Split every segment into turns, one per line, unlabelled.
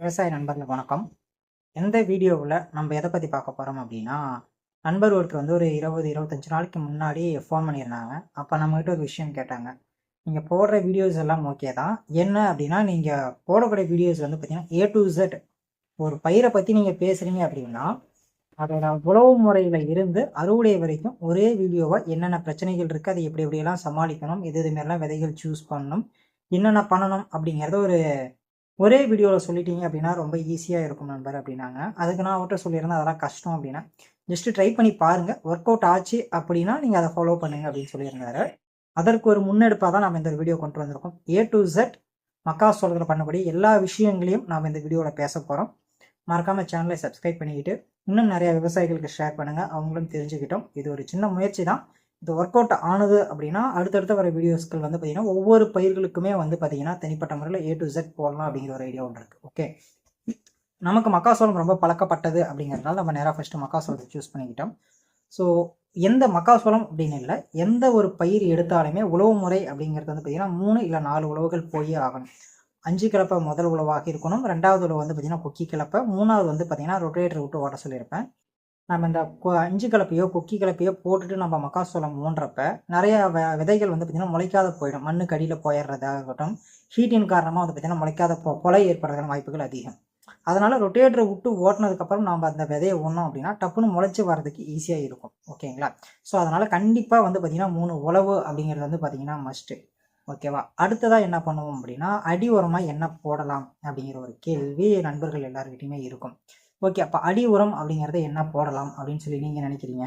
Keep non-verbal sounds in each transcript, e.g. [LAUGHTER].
விவசாய நண்பர்கள் வணக்கம். எந்த வீடியோவில் நம்ம எதை பற்றி பார்க்க போகிறோம் அப்படின்னா நண்பர் ஒருத்தர் வந்து ஒரு இருபது இருபத்தஞ்சு நாளைக்கு முன்னாடி ஃபோன் பண்ணியிருந்தாங்க. அப்போ நம்மகிட்ட ஒரு விஷயம் கேட்டாங்க. நீங்கள் போடுற வீடியோஸ் எல்லாம் ஓகே தான். என்ன அப்படின்னா நீங்கள் போடக்கூடிய வீடியோஸ் வந்து பார்த்தீங்கன்னா ஏ டு இசட் ஒரு பயிரை பற்றி நீங்கள் பேசுகிறீங்க அப்படின்னா அதோட உழவு முறையில் இருந்து அறுவடை வரைக்கும் ஒரே வீடியோவை என்னென்ன பிரச்சனைகள் இருக்குது அதை எப்படி எப்படியெல்லாம் சமாளிக்கணும் எது இதுமாரிலாம் விதைகள் சூஸ் பண்ணணும் என்னென்ன பண்ணணும் அப்படிங்கிறத ஒரு ஒரே வீடியோவில் சொல்லிட்டீங்க அப்படின்னா ரொம்ப ஈஸியாக இருக்கும் நண்பர் அப்படின்னாங்க. அதுக்கு நான் அவர்கிட்ட சொல்லியிருந்தேன் அதெல்லாம் கஷ்டம் அப்படின்னா. ஜஸ்ட் ட்ரை பண்ணி பாருங்கள் ஒர்க் அவுட் ஆச்சு அப்படின்னா நீங்கள் அதை ஃபாலோ பண்ணுங்க அப்படின்னு சொல்லியிருந்தாரு. அதற்கு ஒரு முன்னெடுப்பாக தான் நம்ம இந்த வீடியோ கொண்டு வந்திருக்கோம். ஏ டு மக்கா மக்காசோளத்தில் பண்ணக்கூடிய எல்லா விஷயங்களையும் நாம் இந்த வீடியோவில் பேச போகிறோம் மறக்காமல் சேனலை சப்ஸ்கிரைப் பண்ணிக்கிட்டு இன்னும் நிறைய விவசாயிகளுக்கு ஷேர் பண்ணுங்கள் அவங்களும் தெரிஞ்சுக்கிட்டோம். இது ஒரு சின்ன முயற்சி தான். இது ஒர்க் அவுட் ஆனது அப்படின்னா அடுத்தடுத்த வர வீடியோஸ்கள் வந்து பார்த்தீங்கன்னா ஒவ்வொரு பயிர்களுக்குமே வந்து பார்த்தீங்கன்னா தனிப்பட்ட முறையில் ஏ டு Z போடலாம் அப்படிங்கிற ஒரு ஐடியா ஒன்று இருக்குது ஓகே நமக்கு மக்காசோளம் ரொம்ப பழக்கப்பட்டது அப்படிங்கிறதுனால நம்ம நேராக ஃபஸ்ட்டு மக்காசோளத்தை சூஸ் பண்ணிக்கிட்டோம். ஸோ எந்த மக்காசோளம் அப்படின்னு இல்லை எந்த ஒரு பயிர் எடுத்தாலுமே உழவு முறை அப்படிங்கிறது வந்து பார்த்தீங்கன்னா மூணு இல்லை நாலு உழவுகள் போயே ஆகணும். அஞ்சு கிளப்பை முதல் உழவாக இருக்கணும். ரெண்டாவது உழவு வந்து பார்த்தீங்கன்னா கொக்கி கிளப்பை மூணாவது வந்து பார்த்தீங்கன்னா ரொட்டேட்டர் விட்டு ஓட்ட சொல்லியிருப்பேன். நம்ம இந்த கொ- அஞ்சு கலப்பையோ கொக்கி கலப்பையோ போட்டுட்டு நம்ம மக்காசோளம் ஊன்றப்ப நிறைய வ- விதைகள் வந்து பார்த்திங்கன்னா முளைக்காத போயிடும். மண்ணுக்கு அடியில் போயிடுறதாக இருக்கட்டும் ஹீட்டின் காரணமாக வந்து பார்த்திங்கன்னா முளைக்காத பொ கொலை ஏற்படுறதுக்கான வாய்ப்புகள் அதிகம். அதனால் ரொட்டேட்டரை விட்டு ஓட்டினதுக்கப்புறம் நம்ம அந்த விதையை ஊனோம் அப்படின்னா டப்புன்னு முளைச்சி வர்றதுக்கு ஈஸியாக இருக்கும். ஓகேங்களா? ஸோ அதனால் கண்டிப்பாக வந்து பார்த்திங்கன்னா மூணு உழவு அப்படிங்கிறது வந்து பார்த்திங்கன்னா மஸ்ட்டு ஓகேவா? அடுத்ததாக என்ன பண்ணுவோம் அப்படின்னா அடி உரமாக என்ன போடலாம் அப்படிங்கிற ஒரு கேள்வி நண்பர்கள் எல்லாருக்கிட்டையுமே இருக்கும். ஓகே அப்போ அடி உரம் அப்படிங்கிறத என்ன போடலாம் அப்படின்னு சொல்லி நீங்கள் நினைக்கிறீங்க?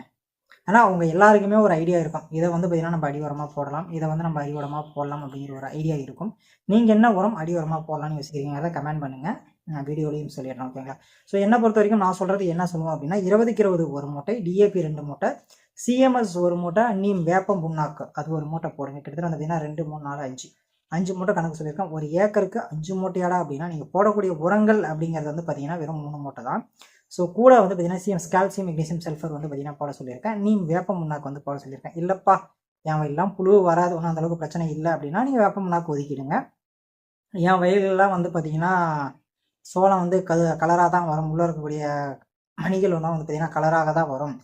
ஆனால் அவங்க எல்லாருக்குமே ஒரு ஐடியா இருக்கும். இதை வந்து பார்த்தீங்கன்னா நம்ம அடி உரமாக போடலாம். இதை வந்து நம்ம அடி உரமாக போடலாம் அப்படிங்கிற ஒரு ஐடியா இருக்கும். நீங்கள் என்ன உரம் அடி உரமாக போடலாம்னு யோசிக்கிறீங்க அதை கமெண்ட் பண்ணுங்கள் நான் வீடியோலையும் சொல்லிடுறேன் ஓகேங்களா ஸோ என்னை பொறுத்த வரைக்கும் நான் சொல்கிறது என்ன சொல்லுவோம் அப்படின்னா இருபதுக்கு இருபது ஒரு மூட்டை டிஏபி ரெண்டு மூட்டை சிஎம்எஸ் ஒரு மூட்டை நீம் வேப்பம் புண்ணாக்கு அது ஒரு மூட்டை போடுங்க. கிட்டத்தட்ட வந்து பார்த்தீங்கன்னா ரெண்டு மூணு நாலு அஞ்சு. அஞ்சு மூட்டை கணக்கு சொல்லியிருக்கேன். ஒரு ஏக்கருக்கு அஞ்சு மூட்டையாடா அப்படின்னா நீங்கள் போடக்கூடிய உரங்கள் அப்படிங்கிறது வந்து பார்த்தீங்கன்னா வெறும் மூணு மூட்டை தான். ஸோ கூட வந்து பார்த்தீங்கன்னா சிஎம் கால்சியம் மெக்னீசியம் சல்ஃபர் வந்து பார்த்தீங்கன்னா போட சொல்லியிருக்கேன். நீ வேப்ப முன்னாக்கு வந்து போட சொல்லியிருக்கேன். இல்லைப்பா என் வயல்லாம் புழு வராது. ஒன்றும் அந்தளவுக்கு பிரச்சனை இல்லை அப்படின்னா நீங்கள் வேப்ப முன்னாக்கு ஒதுக்கிடுங்க. என் வயலெல்லாம் வந்து பார்த்தீங்கன்னா சோளம் வந்து கல கலராக தான் வரும். உள்ளே இருக்கக்கூடிய மணிகள் வந்து பார்த்தீங்கன்னா கலராக தான் வரும்.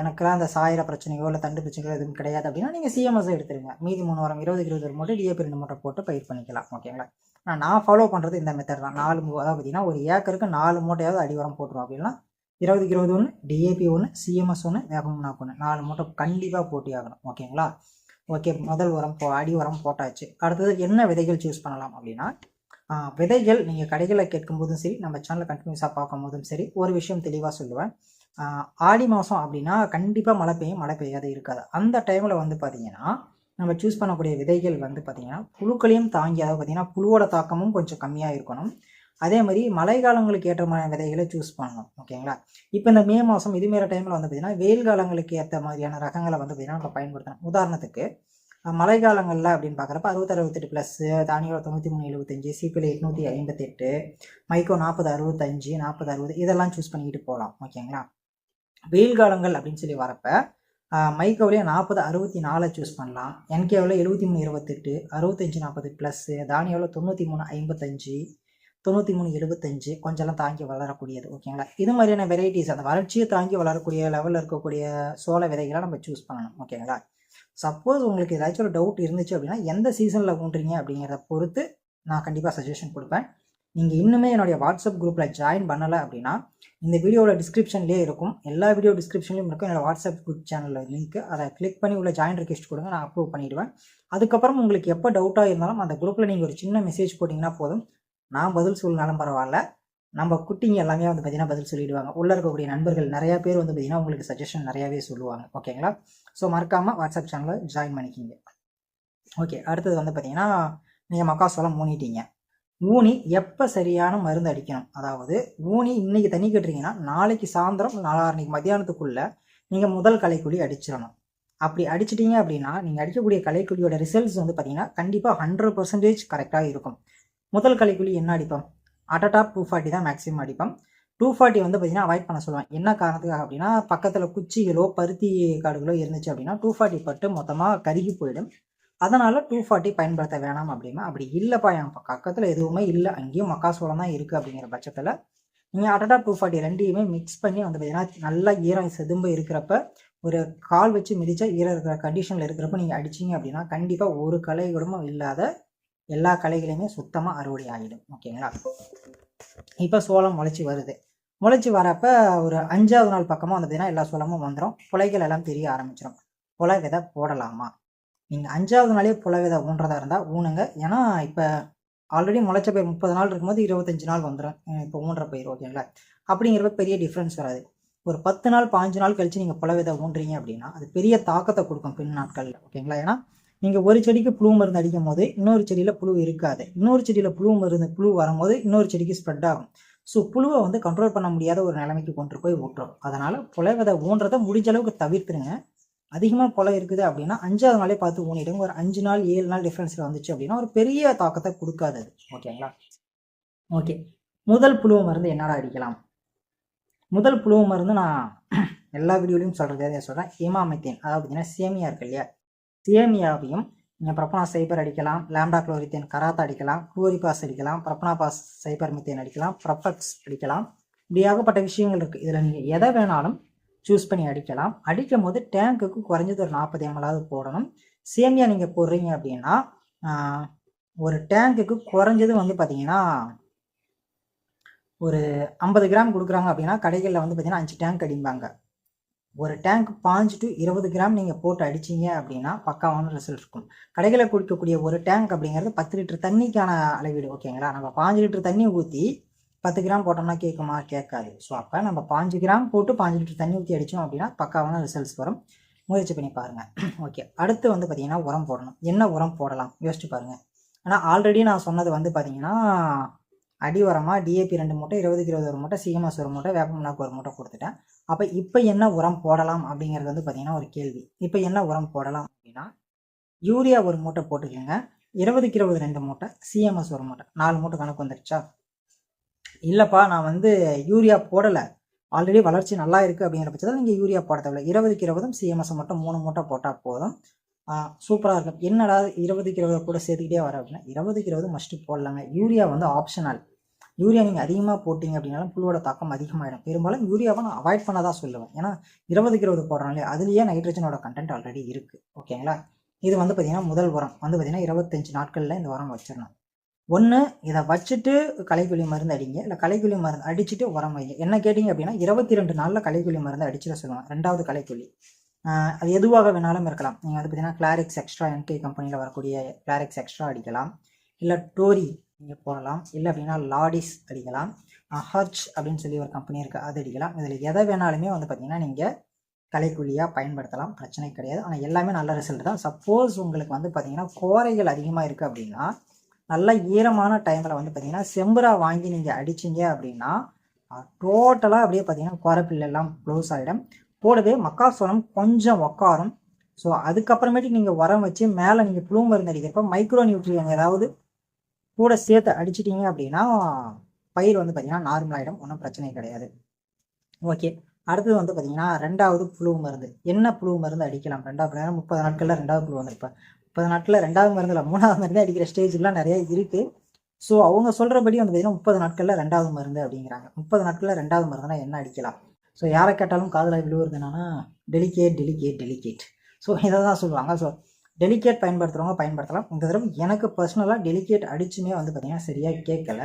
எனக்குலாம் அந்த சாயிர பிரச்சனையோ இல்லை தண்டு பிரச்சனையோ எதுவும் கிடையாது அப்படின்னா நீங்கள் சிஎம்எஸ் எடுத்துருங்க. மீதி மூணு வாரம் இருபது இருபது ஒரு மூட்டை டிஏபி ரெண்டு மூட்டை போட்டு பயிர் பண்ணிக்கலாம் ஓகேங்களா நான் நான் ஃபாலோ பண்ணுறது இந்த மெத்தட் தான். நாலு அதாவது பார்த்தீங்கன்னா ஒரு ஏக்கருக்கு நாலு மூட்டையாவது அடி உரம் போட்டுருவோம் அப்படின்னா இருபதுக்கு இருபது ஒன்று டிஏபி ஒன்று சிஎம்எஸ் ஒன்று வேகமுன்னா ஒன்று நாலு மூட்டை கண்டிப்பாக போட்டி ஆகணும் ஓகேங்களா ஓகே முதல் உரம் போ அடி உரம் போட்டாச்சு. அடுத்தது என்ன விதைகள் சூஸ் பண்ணலாம் அப்படின்னா விதைகள் நீங்கள் கடைகளில் கேட்கும்போதும் சரி நம்ம சேனலை கண்டினியூஸாக பார்க்கும்போதும் சரி ஒரு விஷயம் தெளிவாக சொல்லுவேன். ஆடி மாதம் அப்படின்னா கண்டிப்பாக மழை பெய்யும் மழை பெய்யாத இருக்காது. அந்த டைமில் வந்து பார்த்திங்கன்னா நம்ம சூஸ் பண்ணக்கூடிய விதைகள் வந்து பார்த்திங்கன்னா புழுக்களையும் தாங்கி அதாவது பார்த்தீங்கன்னா புழுவோட தாக்கமும் கொஞ்சம் கம்மியாக இருக்கணும். அதே மாதிரி மழை காலங்களுக்கு ஏற்ற மாதிரி விதைகளை சூஸ் பண்ணணும் ஓகேங்களா இப்போ இந்த மே மாதம் இதுமாரி டைமில் வந்து பார்த்தீங்கன்னா வெயில் காலங்களுக்கு ஏற்ற மாதிரியான ரகங்களை வந்து பார்த்தீங்கன்னா நம்ம பயன்படுத்தணும். உதாரணத்துக்கு மழைக்காலங்களில் மழை காலங்களில் அப்படின்னு பார்க்குறப்ப அறுபத்தி அறுபத்தெட்டு ப்ளஸ்ஸு தானியம் தொண்ணூற்றி மூணு எழுபத்தஞ்சு சிபிஎல் எட்நூற்றி ஐம்பத்தெட்டு மைக்கோ நாற்பது அறுபத்தஞ்சு நாற்பது அறுபது இதெல்லாம் சூஸ் பண்ணிக்கிட்டு போகலாம் ஓகேங்களா வெயில் காலங்கள் அப்படின்னு சொல்லி வரப்போ மைக்கோவிலே நாற்பது அறுபத்தி நாலை சூஸ் பண்ணலாம். என்கேவில் எழுபத்தி மூணு இருபத்தெட்டு அறுபத்தஞ்சு நாற்பது ப்ளஸ்ஸு தானியாவில் தொண்ணூற்றி மூணு ஐம்பத்தஞ்சு தொண்ணூற்றி மூணு எழுபத்தஞ்சு கொஞ்சம்லாம் தாங்கி வளரக்கூடியது ஓகேங்களா இது மாதிரியான வெரைட்டிஸ் அந்த வறட்சியை தாங்கி வளரக்கூடிய லெவலில் இருக்கக்கூடிய சோள விதைகளை நம்ம சூஸ் பண்ணணும் ஓகேங்களா சப்போஸ் உங்களுக்கு ஏதாச்சும் ஒரு டவுட் இருந்துச்சு அப்படின்னா எந்த சீசனில் ஊன்றீங்க அப்படிங்கிறத பொறுத்து நான் கண்டிப்பாக சஜஷன் கொடுப்பேன். நீங்கள் இன்னுமே என்னுடைய வாட்ஸ்அப் குரூப்பில் ஜாயின் பண்ணலை அப்படின்னா இந்த வீடியோவோட டிஸ்கிரிப்ஷன்லேயே இருக்கும். எல்லா வீடியோ டிஸ்கிரிப்ஷன்லையும் இருக்கும். என்னோடய வாட்ஸ்அப் குரூப் சேனலில் லிங்க்கு அதை கிளிக் பண்ணி உள்ள ஜாயின் ரிக்வெஸ்ட் கொடுங்க. நான் அப்ரூவ் பண்ணிவிடுவேன் அதுக்கப்புறம் உங்களுக்கு எப்போ டவுட்டாக இருந்தாலும் அந்த குரூப்பில் நீங்கள் ஒரு சின்ன மெசேஜ் போட்டிங்கன்னா போதும். நான் பதில் சொல்லனாலும் பரவாயில்ல. நம்ம குட்டிங்க எல்லாமே வந்து பார்த்தீங்கன்னா பதில் சொல்லிடுவாங்க. உள்ளே இருக்கக்கூடிய நண்பர்கள் நிறையா பேர் வந்து பார்த்தீங்கன்னா உங்களுக்கு சஜஷன் நிறையாவே சொல்லுவாங்க. ஓகேங்களா ஸோ மறக்காமல் வாட்ஸ்அப் சேனலில் ஜாயின் பண்ணிக்கிங்க. ஓகே அடுத்தது வந்து பார்த்தீங்கன்னா நீங்கள் மக்காசோளம் ஊனிட்டீங்க ஊனி எப்போ சரியான மருந்து அடிக்கணும்? அதாவது ஊனி இன்னைக்கு தண்ணி கட்டுறீங்கன்னா நாளைக்கு சாயந்தரம் நாளான்னைக்கு மத்தியானத்துக்குள்ளே நீங்கள் முதல் கலைக்குழி அடிச்சிடணும். அப்படி அடிச்சிட்டீங்க அப்படின்னா நீங்கள் அடிக்கக்கூடிய கலைக்குழியோட ரிசல்ட்ஸ் வந்து பார்த்தீங்கன்னா கண்டிப்பாக ஹண்ட்ரட் பர்சன்டேஜ் கரெக்டாக இருக்கும். முதல் கலைக்குழி என்ன அடிப்போம்? அட்டடாப் டூ ஃபார்ட்டி தான் மேக்ஸிமம் அடிப்போம். டூ ஃபார்ட்டி வந்து பார்த்தீங்கன்னா அவாய்ட் பண்ண சொல்லுவேன். என்ன காரணத்துக்காக அப்படின்னா பக்கத்தில் குச்சிகளோ பருத்தி காடுகளோ இருந்துச்சு அப்படின்னா டூ ஃபார்ட்டி பட்டு மொத்தமாக கருகி போயிடும். அதனால் டூ ஃபார்ட்டி பயன்படுத்த வேணாம் அப்படின்னா அப்படி இல்லைப்பா என் பக்கத்தில் எதுவுமே இல்லை. அங்கேயும் மக்காசோளம் தான் இருக்குது அப்படிங்கிற பட்சத்தில் நீங்கள் அடடா டூ ஃபார்ட்டி ரெண்டையுமே மிக்ஸ் பண்ணி வந்து பார்த்தீங்கன்னா நல்லா ஈரம் செதும்பு இருக்கிறப்ப ஒரு கால் வச்சு மிதிச்சா ஈரம் இருக்கிற கண்டிஷனில் இருக்கிறப்ப நீங்கள் அடிச்சீங்க அப்படின்னா கண்டிப்பாக ஒரு கலை குடும்பம் இல்லாத எல்லா கலைகளையுமே சுத்தமாக அறுவடை ஆகிடும் ஓகேங்களா? இப்போ சோளம் முளைச்சி வருது. முளைச்சி வரப்ப ஒரு அஞ்சாவது நாள் பக்கமாக வந்து பார்த்தீங்கன்னா எல்லா சோளமும் வந்துடும் புலைகள் எல்லாம் தெரிய ஆரம்பிச்சிடும் புலை விதை போடலாமா? நீங்கள் அஞ்சாவது நாளே புலவிதை ஊன்றதாக இருந்தால் ஊனுங்க. ஏன்னா இப்போ ஆல்ரெடி முளைச்ச பயிர் முப்பது நாள் இருக்கும்போது இருபத்தஞ்சி நாள் வந்துடும் இப்போ ஊன்ற பயிர் ஓகேங்களா அப்படிங்கிறப்ப பெரிய டிஃப்ரென்ஸ் வராது. ஒரு பத்து நாள் பாஞ்சு நாள் கழிச்சு நீங்கள் புல விதை ஊன்றீங்க அப்படின்னா அது பெரிய தாக்கத்தை கொடுக்கும் பின் நாட்களில் ஓகேங்களா ஏன்னா நீங்கள் ஒரு செடிக்கு புழு மருந்து அடிக்கும் போது இன்னொரு செடியில் புழு இருக்காது. இன்னொரு செடியில் புழு மருந்து புழு வரும்போது இன்னொரு செடிக்கு ஸ்ப்ரெட் ஆகும். ஸோ புழுவை வந்து கண்ட்ரோல் பண்ண முடியாத ஒரு நிலைமைக்கு கொண்டு போய் விட்டுரும் அதனால் புலவிதை ஊன்றதை முடிஞ்ச அளவுக்கு தவிர்த்துருங்க. அதிகமாக புல இருக்குது அப்படின்னா அஞ்சாவது நாளே பார்த்து ஊனிடுங்க. ஒரு அஞ்சு நாள் ஏழு நாள் டிஃப்ரென்ஸில் வந்துச்சு அப்படின்னா ஒரு பெரிய தாக்கத்தை கொடுக்காது ஓகேங்களா? ஓகே. முதல் புழுவ மருந்து என்னடா அடிக்கலாம்? முதல் புழு மருந்து நான் [CLEARS THROAT] எல்லா வீடியோலையும் சொல்கிறது சொல்கிறேன் ஹேமாமித்தேன் அதாவது பார்த்தீங்கன்னா சேமியா இருக்கு இல்லையா? சேமியாவையும் நீங்கள் ப்ரப்பனா சைபர் அடிக்கலாம். லேம்டா குளோரித்தேன் கராத்தா அடிக்கலாம். குளோரிபாஸ் அடிக்கலாம். ப்ரப்பனா பாஸ் சைபர் மித்தேன் அடிக்கலாம். ப்ரப்பக்ஸ் அடிக்கலாம். இப்படி ஏகப்பட்ட விஷயங்கள் இருக்குது இதில் நீங்கள் எதை வேணாலும் சூஸ் பண்ணி அடிக்கலாம். அடிக்கும் போது டேங்க்குக்கு குறைஞ்சது ஒரு நாற்பது எம்எல்லாவது போடணும். சேமியா நீங்கள் போடுறீங்க அப்படின்னா ஒரு டேங்க்குக்கு குறைஞ்சது வந்து பார்த்தீங்கன்னா ஒரு ஐம்பது கிராம் கொடுக்குறாங்க அப்படின்னா கடைகளில் வந்து பார்த்தீங்கன்னா அஞ்சு டேங்க் அடிப்பாங்க ஒரு டேங்க் பாஞ்சு டு இருபது கிராம் நீங்கள் போட்டு அடிச்சீங்க அப்படின்னா பக்காவான ரிசல்ட் இருக்கும். கடைகளில் குடிக்கக்கூடிய ஒரு டேங்க் அப்படிங்கிறது பத்து லிட்டர் தண்ணிக்கான அளவீடு ஓகேங்களா நம்ம பாஞ்சு லிட்டர் தண்ணி ஊற்றி பத்து கிராம் போட்டோம்னா கேட்குமா கேட்காது. ஸோ அப்போ நம்ம பாஞ்சு கிராம் போட்டு பாஞ்சு லிட்டர் தண்ணி ஊற்றி அடித்தோம் அப்படின்னா பக்காவான ரிசல்ட்ஸ் வரும். முயற்சி பண்ணி பாருங்கள் ஓகே [CLEARS THROAT] அடுத்து வந்து பார்த்திங்கன்னா உரம் போடணும். என்ன உரம் போடலாம்? யோசிச்சு பாருங்கள் ஆனால் ஆல்ரெடி நான் சொன்னது வந்து பார்த்தீங்கன்னா அடி உரமாக டிஏபி ரெண்டு மூட்டை இருபதுக்கு இருபது ஒரு மூட்டை சிஎம்எஸ் ஒரு மூட்டை வேப்பமனாக்கு ஒரு மூட்டை கொடுத்துட்டேன். அப்போ இப்போ என்ன உரம் போடலாம் அப்படிங்கிறது வந்து பார்த்தீங்கன்னா ஒரு கேள்வி. இப்போ என்ன உரம் போடலாம் அப்படின்னா யூரியா ஒரு மூட்டை போட்டுக்கோங்க. இருபதுக்கு இருபது ரெண்டு மூட்டை சிஎம்எஸ் ஒரு மூட்டை. நாலு மூட்டை கணக்கு வந்துருச்சா? இல்லைப்பா நான் வந்து யூரியா போடலை. ஆல்ரெடி வளர்ச்சி நல்லா இருக்குது அப்படிங்கிற பட்சத்தில் நீங்கள் யூரியா போட தேவையில்ல. இருபதுக்கு இருபதும் சிஎம்எஸ் மட்டும் மூணு மூட்டை போட்டால் போதும். சூப்பராக இருக்கும். என்னடா இருபதுக்கு இருபது கூட சேர்த்துக்கிட்டே வர அப்படின்னா இருபதுக்கு இருபது மஸ்ட்டு போடலாங்க. யூரியா வந்து ஆப்ஷனல் யூரியா நீங்கள் அதிகமாக போட்டிங்க அப்படின்னாலும் புழுவோட தாக்கம் அதிகமாகிடும் பெரும்பாலும் யூரியாவை நான் அவாய்ட் பண்ண தான் சொல்லுவேன். ஏன்னா இருபதுக்கு இருபது போடுறாங்களே அதுலேயே நைட்ரஜனோட கண்டென்ட் ஆல்ரெடி இருக்குது ஓகேங்களா இது வந்து பார்த்திங்கன்னா முதல் உரம். வந்து பார்த்திங்கன்னா இருபத்தஞ்சு நாட்களில் இந்த உரம் வச்சிடணும். ஒன்று இதை வச்சுட்டு களைக்கொல்லி மருந்து அடிங்க. இல்லை களைக்கொல்லி மருந்து அடிச்சுட்டு உரம் வைங்க. என்ன கேட்டிங்க அப்படின்னா இருபத்தி ரெண்டு நாளில் களைக்கொல்லி மருந்து அடிச்சிட சொல்லுவாங்க. ரெண்டாவது களைக்கொல்லி. அது எதுவாக வேணாலும் இருக்கலாம். நீங்கள் வந்து பார்த்தீங்கன்னா கிளாரிக்ஸ் எக்ஸ்ட்ரா என்கே கம்பெனியில் வரக்கூடிய கிளாரிக்ஸ் எக்ஸ்ட்ரா அடிக்கலாம். இல்லை டோரி நீங்கள் போடலாம். இல்லை அப்படின்னா லாடிஸ் அடிக்கலாம். ஹர்ச் அப்படின்னு சொல்லி ஒரு கம்பெனி இருக்குது அது அடிக்கலாம். இதில் எதை வேணாலுமே வந்து பார்த்தீங்கன்னா நீங்கள் கலைக்குழியாக பயன்படுத்தலாம். பிரச்சனை கிடையாது. ஆனால் எல்லாமே நல்ல ரிசல்ட் தான். சப்போஸ் உங்களுக்கு வந்து பார்த்தீங்கன்னா கோரைகள் அதிகமாக இருக்குது அப்படின்னா நல்ல ஈரமான டைமில் வந்து பார்த்தீங்கன்னா செம்புரா வாங்கி நீங்கள் அடிச்சீங்க அப்படின்னா டோட்டலாக அப்படியே பார்த்தீங்கன்னா குறப்பில்லாம் எல்லாம் க்ளோஸ் ஆகிடும் போடவே மக்காசோளம் கொஞ்சம் உக்காரும். ஸோ அதுக்கப்புறமேட்டுக்கு நீங்கள் உரம் வச்சு மேலே நீங்கள் புழு மருந்து அடிக்கிறப்ப மைக்ரோ நியூட்ரியன் ஏதாவது கூட சேர்த்து அடிச்சிட்டிங்க அப்படின்னா பயிர் வந்து பார்த்தீங்கன்னா நார்மலாகிடும் ஒன்றும் பிரச்சனை கிடையாது. ஓகே அடுத்தது வந்து பார்த்தீங்கன்னா ரெண்டாவது புழு மருந்து. என்ன புழு மருந்து அடிக்கலாம்? ரெண்டாவது நேரம் முப்பது நாட்களில் ரெண்டாவது புழு வந்து முப்பது நாட்களில் ரெண்டாவது மருந்து இல்லை மூணாவது மருந்து அடிக்கிற ஸ்டேஜ்லாம் நிறைய இருக்குது ஸோ அவங்க சொல்கிறபடி வந்து பார்த்தீங்கன்னா முப்பது நாட்களில் ரெண்டாவது மருந்து அப்படிங்கிறாங்க. முப்பது நாட்களில் ரெண்டாவது மருந்துனா என்ன அடிக்கலாம்? ஸோ யாரை கேட்டாலும் காதில் விழுவுறது என்னன்னா டெலிகேட் டெலிகேட் டெலிகேட் ஸோ இதை தான் சொல்லுவாங்க. ஸோ டெலிகேட் பயன்படுத்துகிறவங்க பயன்படுத்தலாம். இந்த தடவை எனக்கு பர்சனலாக டெலிகேட் அடிச்சுமே வந்து பார்த்தீங்கன்னா சரியாக கேட்கல.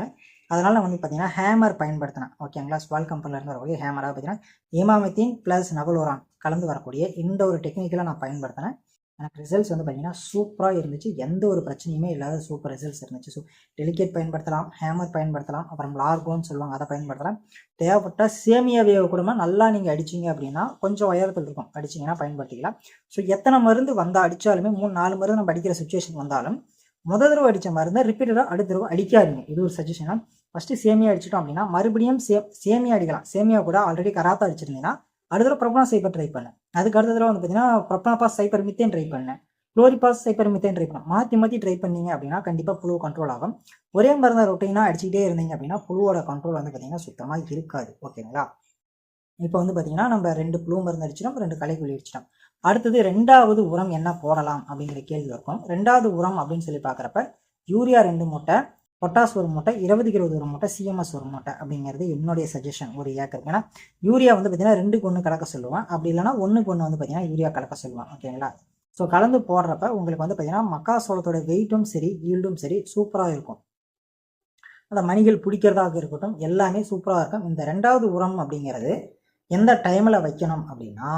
அதனால் வந்து பார்த்தீங்கன்னா ஹேமர் பயன்படுத்தினேன். ஓகேங்களா ஸ்வால் கம்பெனிலேருந்து வரக்கூடிய ஹேமராக பார்த்தீங்கன்னா ஏமாமித்தின் ப்ளஸ் நவலோரான் கலந்து வரக்கூடிய இந்த ஒரு டெக்னிக்கலை நான் பயன்படுத்தினேன். எனக்கு ரிசல்ட்ஸ் வந்து பார்த்தீங்கன்னா சூப்பராக இருந்துச்சு. எந்த ஒரு பிரச்சனையுமே இல்லாத சூப்பர் ரிசல்ட்ஸ் இருந்துச்சு. ஸோ டெலிகேட் பயன்படுத்தலாம் ஹேமர் பயன்படுத்தலாம் அப்புறம் லார்கோன்னு சொல்லுவாங்க அதை பயன்படுத்தலாம். தேவைப்பட்டால் சேமியா வேவ கூட நல்லா நீங்கள் அடிச்சீங்க அப்படின்னா கொஞ்சம் உயரத்தில் இருக்கும். அடிச்சீங்கன்னா பயன்படுத்திக்கலாம். ஸோ எத்தனை மருந்து வந்தால் அடித்தாலுமே மூணு நாலு மருந்து நம்ம அடிக்கிற சுச்சுவேஷன் வந்தாலும் முத தடவை அடித்த மருந்தை ரிப்பீட்டடாக அடுத்த தடவை அடிக்காதீங்க. இது ஒரு சஜஷனா ஃபஸ்ட்டு சேமியா அடிச்சிட்டோம் அப்படின்னா மறுபடியும் சே சேமியா அடிக்கலாம். சேமியா கூட ஆல்ரெடி கராத்தா அடிச்சிருந்தீங்கன்னா அடுத்த தடவை ப்ரொப்பனா சைப்பர் ட்ரை பண்ணேன் அதுக்கு அடுத்த தடவை வந்து பார்த்தீங்கன்னா profenofos cypermethrin try பண்ணேன் குளோரிபாஸ் சைப்பர் மித்தேன் ட்ரை பண்ணேன் மாற்றி மாற்றி ட்ரை பண்ணீங்க அப்படின்னா கண்டிப்பாக புழு கண்ட்ரோல் ஆகும். ஒரே மருந்தை ரொட்டீனாக அடிச்சுக்கிட்டே இருந்தீங்க அப்படின்னா புழுவோட கண்ட்ரோல் வந்து பார்த்தீங்கன்னா சுத்தமாக இருக்காது. ஓகேங்களா இப்போ வந்து பார்த்தீங்கன்னா நம்ம ரெண்டு புழு மருந்து அடிச்சிட்டோம் ரெண்டு களைக்குள்ளி அடிச்சிட்டோம். அடுத்தது ரெண்டாவது உரம் என்ன போடலாம் அப்படிங்கிற கேள்வி இருக்கும் ரெண்டாவது உரம் அப்படின்னு சொல்லி பார்க்குறப்ப யூரியா ரெண்டு மூட்டை பொட்டாஸ் ஒரு மூட்டை இருபதுக்கு இருபது ஒரு மூட்டை சிஎம்எஸ் ஒரு மூட்டை அப்படிங்கிறது என்னுடைய சஜஷன் ஒரு ஏக்கர் ஏன்னா யூரியா வந்து பார்த்தீங்கன்னா ரெண்டுக்கு ஒன்று கலக்க சொல்லுவேன். அப்படி இல்லைனா ஒன்றுக்கு ஒன்று வந்து பார்த்தீங்கன்னா யூரியா கலக்க சொல்லுவேன். ஓகேங்களா ஸோ கலந்து போடுறப்ப உங்களுக்கு வந்து பார்த்தீங்கன்னா மக்காசோளத்தோட வெயிட்டும் சரி ஈல்டும் சரி சூப்பராக இருக்கும். அந்த மணிகள் பிடிக்கிறதாக இருக்கட்டும் எல்லாமே சூப்பராக இருக்கும். இந்த ரெண்டாவது உரம் அப்படிங்கிறது எந்த டைமில் வைக்கணும் அப்படின்னா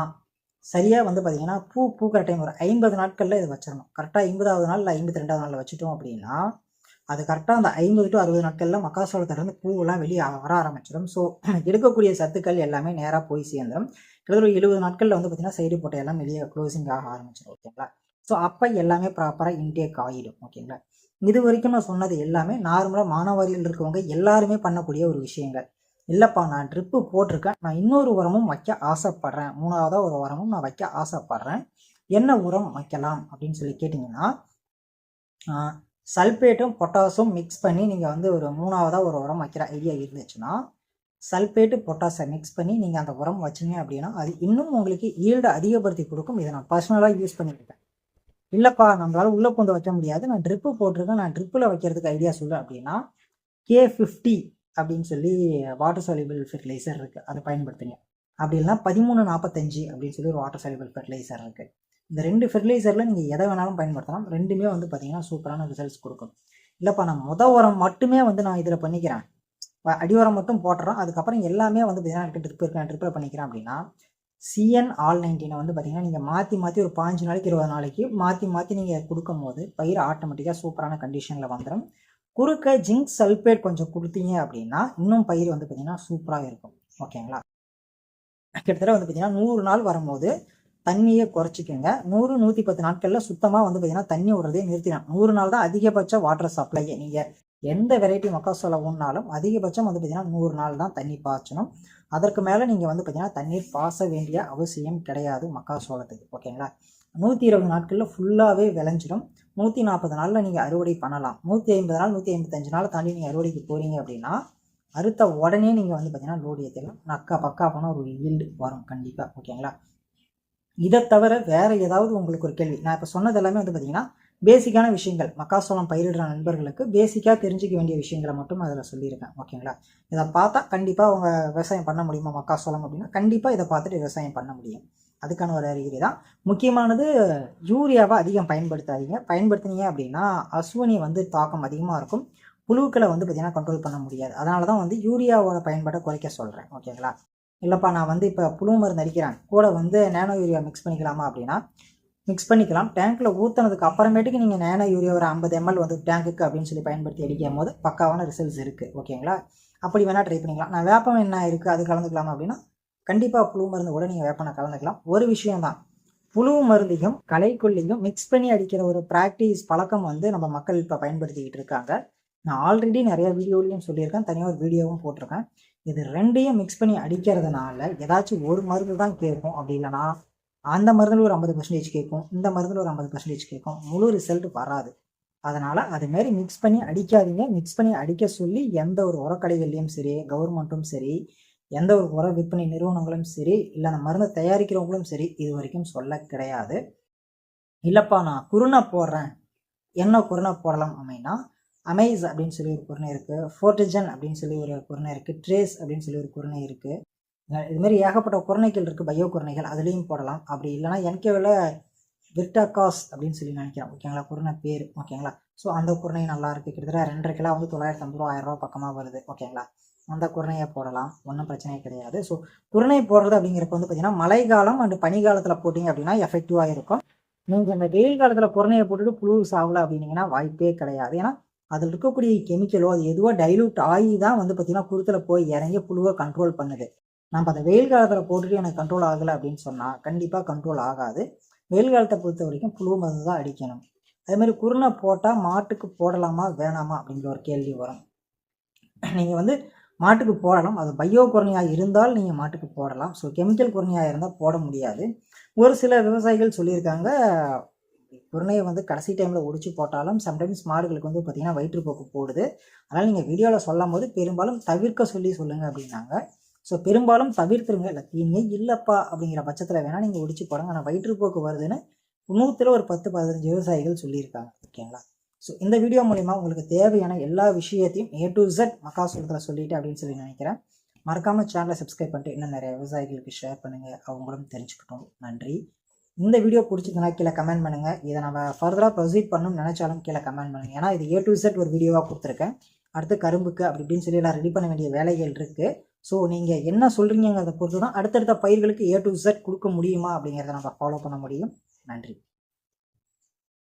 சரியாக வந்து பார்த்தீங்கன்னா பூ பூக்கிற டைம் ஒரு ஐம்பது நாட்களில் இது வச்சிடணும். கரெக்டாக ஐம்பதாவது நாள் இல்லை ஐம்பத்தி ரெண்டாவது நாளில் வச்சுட்டோம் அப்படின்னா அது கரெக்டாக அந்த ஐம்பது டு அறுபது நாட்களில் மக்காசோளத்திலிருந்து பூவெல்லாம் வெளியே வர ஆரம்பிச்சிடும். ஸோ [CLEARS THROAT] எடுக்கக்கூடிய சத்துக்கள் எல்லாமே நேராக போய் சேர்ந்துடும் கிட்டத்தட்ட ஒரு எழுபது நாட்களில் வந்து பார்த்தீங்கன்னா சைடு போட்ட எல்லாம் வெளியே க்ளோசிங் ஆக ஆரம்பிச்சிடும் ஓகேங்களா ஸோ அப்போ எல்லாமே ப்ராப்பராக இன்டேக் ஆகிடும் ஓகேங்களா இது வரைக்கும் நான் சொன்னது எல்லாமே நார்மலாக மானவாரியில் இருக்கவங்க எல்லாருமே பண்ணக்கூடிய ஒரு விஷயங்கள். இல்லைப்பா நான் ட்ரிப்பு போட்டிருக்கேன். நான் இன்னொரு உரமும் வைக்க ஆசைப்பட்றேன். மூணாவதாக ஒரு உரமும் நான் வைக்க ஆசைப்பட்றேன். என்ன உரம் வைக்கலாம் அப்படின்னு சொல்லி கேட்டிங்கன்னா சல்பேட்டும் பொட்டாசும் மிக்ஸ் பண்ணி நீங்கள் வந்து ஒரு மூணாவதாக ஒரு உரம் வைக்கிற ஐடியா இருந்துச்சுன்னா சல்பேட்டு பொட்டாசை மிக்ஸ் பண்ணி நீங்கள் அந்த உரம் வச்சிங்க அப்படின்னா அது இன்னும் உங்களுக்கு ஈல்டு அதிகப்படுத்தி கொடுக்கும். இதை நான் பர்சனலாக யூஸ் பண்ணியிருக்கேன். இல்லைப்பா நம்மளால் உள்ளே கொண்டு வைக்க முடியாது. நான் ட்ரிப்பு போட்டிருக்கேன். நான் ட்ரிப்பில் வைக்கிறதுக்கு ஐடியா சொல்லுவேன் அப்படின்னா கே ஃபிஃப்டி அப்படின்னு சொல்லி வாட்டர் சாலிபிள் ஃபெர்டிலைசர் இருக்குது அதை பயன்படுத்துங்க. அப்படி இல்லைனா பதிமூணு நாற்பத்தஞ்சு அப்படின்னு சொல்லி ஒரு வாட்டர் சாலிபிள் ஃபெர்டிலைசர் இருக்குது இந்த ரெண்டு ஃபெர்டிலைசரில் நீங்கள் எதை வேணாலும் பயன்படுத்தலாம். ரெண்டுமே வந்து பார்த்தீங்கன்னா சூப்பரான ரிசல்ட்ஸ் கொடுக்கும். இல்லைப்பா நான் முத உரம் மட்டுமே வந்து நான் இதில் பண்ணிக்கிறேன். அடி உரம் மட்டும் போட்டுறோம். அதுக்கப்புறம் எல்லாமே வந்து பார்த்தீங்கன்னா ட்ரிப் இருக்கேன் ட்ரிப்பில் பண்ணிக்கிறேன் அப்படின்னா சிஎன் ஆல் நைன்டீனை வந்து பார்த்தீங்கன்னா நீங்கள் மாற்றி மாற்றி ஒரு பாஞ்சு நாளைக்கு இருபது நாளைக்கு மாற்றி மாற்றி நீங்கள் கொடுக்கும் போது பயிர் ஆட்டோமேட்டிக்காக சூப்பரான கண்டிஷனில் வந்துடும் குறுக்க ஜிங்க் சல்பேட் கொஞ்சம் கொடுத்தீங்க அப்படின்னா இன்னும் பயிர் வந்து பார்த்திங்கன்னா சூப்பராக இருக்கும். ஓகேங்களா? கிட்டத்தட்ட வந்து பார்த்தீங்கன்னா நூறு நாள் வரும்போது தண்ணியை குறைச்சிக்கோங்க. நூறு நூற்றி பத்து நாட்களில் சுத்தமாக வந்து பார்த்தீங்கன்னா தண்ணி விடுறதே நிறுத்திடணும் நூறு நாள் தான் அதிகபட்ச வாட்டர் சப்ளையை நீங்கள் எந்த வெரைட்டி மக்காசோளம் ஊன்னாலும் அதிகபட்சம் வந்து பார்த்தீங்கன்னா நூறு நாள் தான் தண்ணி பாய்ச்சணும். அதற்கு மேலே நீங்கள் வந்து பார்த்தீங்கன்னா தண்ணீர் பாச வேண்டிய அவசியம் கிடையாது மக்காசோளத்துக்கு ஓகேங்களா? நூற்றி இருபது நாட்களில் ஃபுல்லாகவே விளைஞ்சிடும். நூற்றி நாற்பது நாளில் நீங்கள் அறுவடை பண்ணலாம். நூற்றி ஐம்பது நாள் நூற்றி ஐம்பத்தஞ்சு நாள் தாண்டி நீங்கள் அறுவடைக்கு போகிறீங்க அப்படின்னா அறுத்த உடனே நீங்கள் வந்து பார்த்தீங்கன்னா லோடு ஏற்றிடலாம் நக்கா பக்கா போன ஒரு ஈல்டு வரும் கண்டிப்பாக ஓகேங்களா? இதை தவிர வேறு ஏதாவது உங்களுக்கு ஒரு கேள்வி? நான் இப்போ சொன்னது எல்லாமே வந்து பார்த்தீங்கன்னா பேசிக்கான விஷயங்கள். மக்காசோளம் பயிரிடுற நண்பர்களுக்கு பேசிக்காக தெரிஞ்சுக்க வேண்டிய விஷயங்களை மட்டும் அதில் சொல்லியிருக்கேன். ஓகேங்களா? இதை பார்த்தா கண்டிப்பாக அவங்க விவசாயம் பண்ண முடியுமா மக்காசோளம் அப்படின்னா கண்டிப்பாக இதை பார்த்துட்டு விவசாயம் பண்ண முடியும். அதுக்கான ஒரு அறிகுறி தான். முக்கியமானது யூரியாவை அதிகம் பயன்படுத்தாதீங்க. பயன்படுத்தினீங்க அப்படின்னா அஸ்வினி வந்து தாக்கம் அதிகமாக இருக்கும். புழுக்களை வந்து பார்த்தீங்கன்னா கண்ட்ரோல் பண்ண முடியாது. அதனால தான் வந்து யூரியாவோட பயன்பாட்டை குறைக்க சொல்கிறேன் ஓகேங்களா? இல்லைப்பா நான் வந்து இப்போ புழு மருந்து அடிக்கிறேன். கூட வந்து நேனோ யூரியா மிக்ஸ் பண்ணிக்கலாமா அப்படின்னா மிக்ஸ் பண்ணிக்கலாம். டேங்க்கில் ஊற்றுனதுக்கு அப்புறமேட்டுக்கு நீங்கள் நேனோ யூரியா ஒரு ஐம்பது எம்எல் வந்து டேங்க்குக்கு அப்படின்னு சொல்லி பயன்படுத்தி அடிக்கும் போது பக்காவான ரிசல்ட்ஸ் இருக்குது ஓகேங்களா அப்படி வேணால் ட்ரை பண்ணிக்கலாம். நான் வேப்பம் என்ன இருக்குது அது கலந்துக்கலாமா அப்படின்னா கண்டிப்பாக புழு மருந்து கூட நீங்கள் வேப்பனை கலந்துக்கலாம். ஒரு விஷயம் தான். புழு மருந்தையும் கலைக்குள்ளையும் மிக்ஸ் பண்ணி அடிக்கிற ஒரு ப்ராக்டிஸ் பழக்கம் வந்து நம்ம மக்கள் இப்போ பயன்படுத்திக்கிட்டு இருக்காங்க. நான் ஆல்ரெடி நிறைய வீடியோலையும் சொல்லியிருக்கேன். தனியாக ஒரு வீடியோவும் போட்டிருக்கேன். இது ரெண்டையும் மிக்ஸ் பண்ணி அடிக்கிறதுனால ஏதாச்சும் ஒரு மருந்து தான் கேட்கும் அப்படி இல்லைன்னா அந்த மருந்தில் ஒரு ஐம்பது பர்சன்டேஜ் கேட்கும் இந்த மருந்தில் ஒரு ஐம்பது பர்சன்டேஜ் கேட்கும். முழு ரிசல்ட் வராது. அதனால் அதுமாரி மிக்ஸ் பண்ணி அடிக்காதீங்க. மிக்ஸ் பண்ணி அடிக்க சொல்லி எந்த ஒரு உரக்கடைகள்லையும் சரி கவர்மெண்ட்டும் சரி எந்த ஒரு உர விற்பனை நிறுவனங்களும் சரி இல்லை அந்த மருந்தை தயாரிக்கிறவங்களும் சரி இது வரைக்கும் சொல்ல கிடையாது. இல்லைப்பா நான் குருணை போடுறேன். என்ன குருணை போடலாம் அப்படின்னா அமேஸ் அப்படின்னு சொல்லி ஒரு குருணை இருக்குது ஃபோர்டிஜன் அப்படின்னு சொல்லி ஒரு குருணை இருக்குது ட்ரேஸ் அப்படின்னு சொல்லி ஒரு குருணை இருக்குது இது மாதிரி ஏகப்பட்ட குருணைகள் இருக்குது பயோ குருணைகள் அதுலேயும் போடலாம். அப்படி இல்லைன்னா என்கேவில் விர்டாகாஸ் அப்படின்னு சொல்லி நினைக்கிறேன். ஓகேங்களா? குருணை பேர். ஓகேங்களா? ஸோ அந்த குருணை நல்லா இருக்குது கிட்டத்தட்ட ரெண்டரை கிலோ வந்து தொள்ளாயிரத்தி ஐம்பது ரூபா ஆயிரம் ரூபா பக்கமாக வருது. ஓகேங்களா? அந்த குருணையை போடலாம். ஒன்றும் பிரச்சனையே கிடையாது. ஸோ குருணை போடுறது அப்படிங்கிறப்ப வந்து பார்த்தீங்கன்னா மழைக்காலம் அண்டு பனிக்காலத்தில் போட்டிங்க அப்படின்னா எஃபெக்டிவாக இருக்கும். நீங்கள் இந்த வெயில் காலத்தில் குருணையை போட்டுட்டு புழு சாகலை அப்படின்னீங்கன்னா வாய்ப்பே கிடையாது. ஏன்னா அதில் இருக்கக்கூடிய கெமிக்கலோ அது எதுவோ டைலூட் ஆகி தான் வந்து பார்த்தீங்கன்னா குருத்தில் போய் இறங்கி புழுவை கண்ட்ரோல் பண்ணுது. நம்ம அதை வெயில் காலத்தில் போட்டுட்டு எனக்கு கண்ட்ரோல் ஆகலை அப்படின்னு சொன்னால் கண்டிப்பாக கண்ட்ரோல் ஆகாது. வெயில் காலத்தை பொறுத்த வரைக்கும் புழு மருந்து தான் அடிக்கணும். அதேமாதிரி குருணை போட்டால் மாட்டுக்கு போடலாமா வேணாமா அப்படிங்கிற ஒரு கேள்வி வரும். நீங்கள் வந்து மாட்டுக்கு போடலாம். அது பயோ குரணையாக இருந்தால் நீங்கள் மாட்டுக்கு போடலாம். ஸோ கெமிக்கல் குரணையாக இருந்தால் போட முடியாது. ஒரு சில விவசாயிகள் சொல்லியிருக்காங்க குருணையை வந்து கடைசி டைமில் ஒடிச்சு போட்டாலும் சம்டைம்ஸ் மாடுகளுக்கு வந்து பார்த்திங்கன்னா வயிற்றுப்போக்கு போடுது. அதனால் நீங்கள் வீடியோவில் சொல்லும் போது பெரும்பாலும் தவிர்க்க சொல்லி சொல்லுங்கள் அப்படின்னாங்க. ஸோ பெரும்பாலும் தவிர்த்துருங்க. இல்லை தீனியே இல்லைப்பா அப்படிங்கிற பட்சத்தில் வேணால் நீங்கள் ஒடிச்சு போடுங்க. ஆனால் வயிற்றுப்போக்கு வருதுன்னு நூற்றில் ஒரு பத்து பதினஞ்சு விவசாயிகள் சொல்லியிருக்காங்க. ஓகேங்களா? ஸோ இந்த வீடியோ மூலிமா உங்களுக்கு தேவையான எல்லா விஷயத்தையும் ஏ டு Z மக்காசூலத்தில் சொல்லிட்டு அப்படின்னு சொல்லி நினைக்கிறேன். மறக்காமல் சேனலை சப்ஸ்கிரைப் பண்ணிட்டு இன்னும் நிறைய விவசாயிகளுக்கு ஷேர் பண்ணுங்கள் அவங்களும் தெரிஞ்சுக்கிட்டோம். நன்றி. இந்த வீடியோ பிடிச்சதுனா கீழே கமெண்ட் பண்ணுங்கள் இதை நம்ம ஃபர்தராக ப்ரொசீட் பண்ணணும்னு நினச்சாலும் கீழே கமெண்ட் பண்ணுங்கள் ஏன்னா இது ஏ டு இசட் ஒரு வீடியோவாக கொடுத்துருக்கேன். அடுத்து கரும்புக்கு அப்படி இப்படின்னு சொல்லி எல்லாம் ரெடி பண்ண வேண்டிய வேலைகள் இருக்குது ஸோ நீங்கள் என்ன சொல்கிறீங்கிறத பொறுத்து தான் அடுத்தடுத்த பயிர்களுக்கு ஏ டு இசட் கொடுக்க முடியுமா அப்படிங்கிறத நம்ம ஃபாலோ பண்ண முடியும். நன்றி.